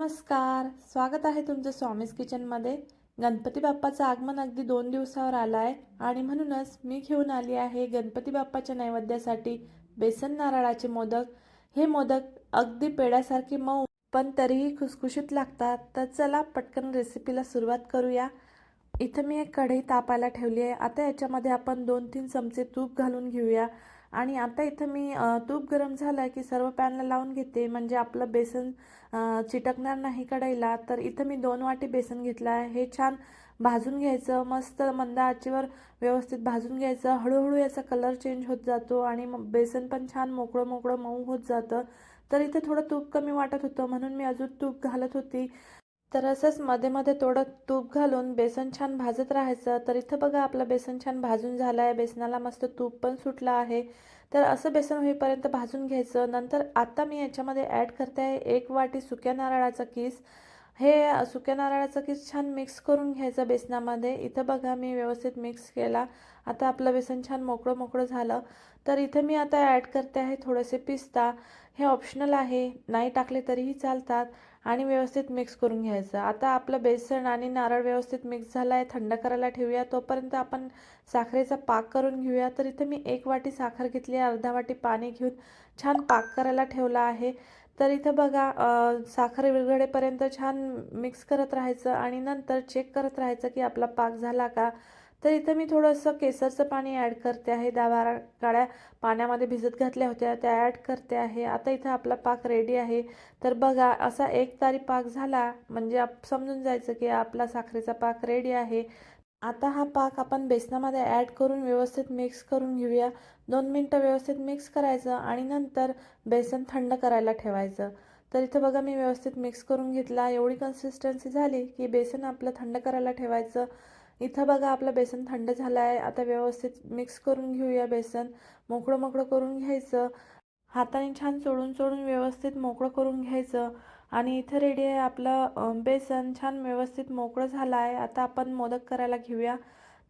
नमस्कार. स्वागत आहे तुमचं स्वामीज किचनमध्ये. गणपती बाप्पाचं आगमन अगदी दोन दिवसावर आलं आहे आणि म्हणूनच मी घेऊन आली आहे गणपती बाप्पाच्या नैवेद्यासाठी बेसन नारळाचे मोदक. हे मोदक अगदी पेड्यासारखे मऊ पण तरीही खुसखुशीत लागतात. तर चला पटकन रेसिपीला सुरुवात करूया. इथं मी एक कढई तापायला ठेवली आहे. आता याच्यामध्ये आपण दोन तीन चमचे तूप घालून घेऊया. आणि आता इथं मी तूप गरम झालं की सर्व पॅनला लावून घेते. म्हणजे आपलं बेसन चिटकणार नाही कढईला तर इथं मी दोन वाटी बेसन घेतलं आहे. हे छान भाजून घ्यायचं मस्त मंद आचेवर व्यवस्थित भाजून घ्यायचं. हळूहळू याचा कलर चेंज होत जातो आणि बेसन पण छान मोकळं मोकळं मऊ होत जातं. तर इथं थोडं तूप कमी वाटत होतं म्हणून मी अजून तूप घालत होती. तर असंच मध्ये मध्ये थोडं तूप घालून बेसन छान भाजत राहायचं. तर इथं बघा आपलं बेसन छान भाजून झालं आहे बेसनाला मस्त तूप पण सुटलं आहे. तर असं बेसन होईपर्यंत भाजून घ्यायचं. नंतर आता मी याच्यामध्ये ॲड करते आहे एक वाटी सुक्या नारळाचा किस. हे सुक्या नारळाचं किस छान मिक्स करून घ्यायचं बेसनामध्ये. इथं बघा मी व्यवस्थित मिक्स केला. आता आपलं बेसन छान मोकळं मोकळं झालं. तर इथं मी आता ॲड करते आहे थोडेसे पिस्ता. हे ऑप्शनल आहे. नाही टाकले तरीही चालतात. आणि व्यवस्थित मिक्स करून घ्यायचं. आता आपलं बेसन आणि नारळ व्यवस्थित मिक्स झाला आहे थंड करायला ठेवूया. तोपर्यंत आपण साखरेचा पाक करून घेऊया. तर इथं मी एक वाटी साखर घेतली आहे. अर्धा वाटी पाणी घेऊन छान पाक करायला ठेवला आहे. तर इथं बघा साखर विरघळेपर्यंत छान मिक्स करत राहायचं आणि नंतर चेक करत राहायचं की आपला पाक झाला का. तर इथं मी थोडंसं केसरचं पाणी ॲड करते आहे. दहा बारा काळ्या पाण्यामध्ये भिजत घातल्या होत्या त्या ॲड करते आहे. आता इथं आपला पाक रेडी आहे. तर बघा असा एक तारी पाक झाला. म्हणजे आप समजून जायचं की आपला साखरेचा पाक रेडी आहे. आता हा पाक आपण बेसनामध्ये ॲड करून व्यवस्थित मिक्स करून घेऊया. दोन मिनटं व्यवस्थित मिक्स करायचं आणि नंतर बेसन थंड करायला ठेवायचं. तर इथं बघा मी व्यवस्थित मिक्स करून घेतला. एवढी कन्सिस्टन्सी झाली की बेसन आपलं थंड करायला ठेवायचं. इथं बघा आपलं बेसन थंड झालं आहे आता व्यवस्थित मिक्स करून घेऊया बेसन. मोकळं मोकळं करून घ्यायचं. हाताने छान चोळून चोळून व्यवस्थित मोकळं करून घ्यायचं. आणि इथं रेडी आहे आपलं बेसन छान व्यवस्थित मोकळं झालं आहे. आता आपण मोदक करायला घेऊया.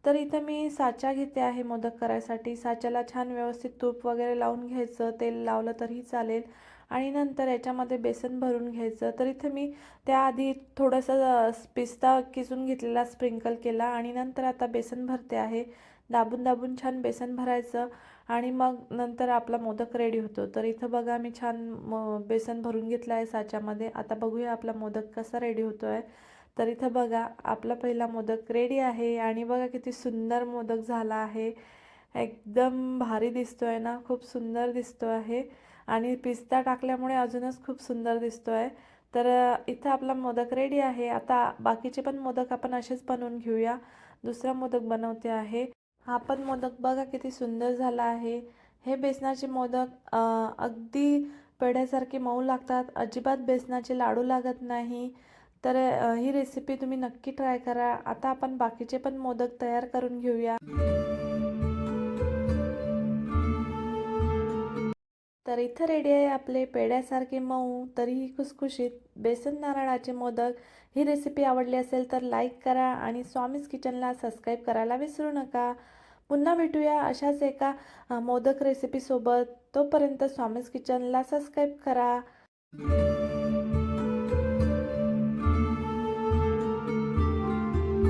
तर इथं मी साचा घेते आहे मोदक करायसाठी. साच्याला छान व्यवस्थित तूप वगैरे लावून घ्यायचं. तेल लावलं तरीही चालेल. आणि नंतर याच्यामध्ये बेसन भरून घ्यायचं. तर इथं मी त्याआधी थोडंसं पिस्ता किसून घेतलेला स्प्रिंकल केला. आणि नंतर आता बेसन भरते आहे. दाबून दाबून छान बेसन भरायचं आणि मग नंतर आपला मोदक रेडी होतो. तर इथं बघा मी छान म बेसन भरून घेतलं आहे साच्यामध्ये. आता बघूया आपला मोदक कसा रेडी होतो आहे तर इथं बघा आपला पहिला मोदक रेडी आहे आणि बघा किती सुंदर मोदक झाला आहे. एकदम भारी दिसतो आहे ना? खूप सुंदर दिसतो आहे. आणि पिस्ता टाकल्यामुळे अजूनच खूप सुंदर दिसतो आहे तर इथं आपला मोदक रेडी आहे. आता बाकीचे पण मोदक आपण असेच बनवून घेऊया. दुसरा मोदक बनवते आहे. हा पण मोदक बघा किती सुंदर झाला आहे. हे बेसनाचे मोदक अगदी पेढ्यासारखे मऊ लागतात. अजिबात बेसनाचे लाडू लागत नाही. तर ही रेसिपी तुम्ही नक्की ट्राय करा. आता आपण बाकीचे पण मोदक तयार करून घेऊया. तर इथं रेडी आहे आपले पेड्यासारखे मऊ तरीही खुसखुशीत बेसन नारळाचे मोदक. ही रेसिपी आवडली असेल तर लाईक करा आणि स्वामीज किचनला सबस्क्राईब करायला विसरू नका. पुन्हा भेटूया अशाच एका मोदक रेसिपीसोबत तोपर्यंत स्वामीज किचनला सबस्क्राईब करा.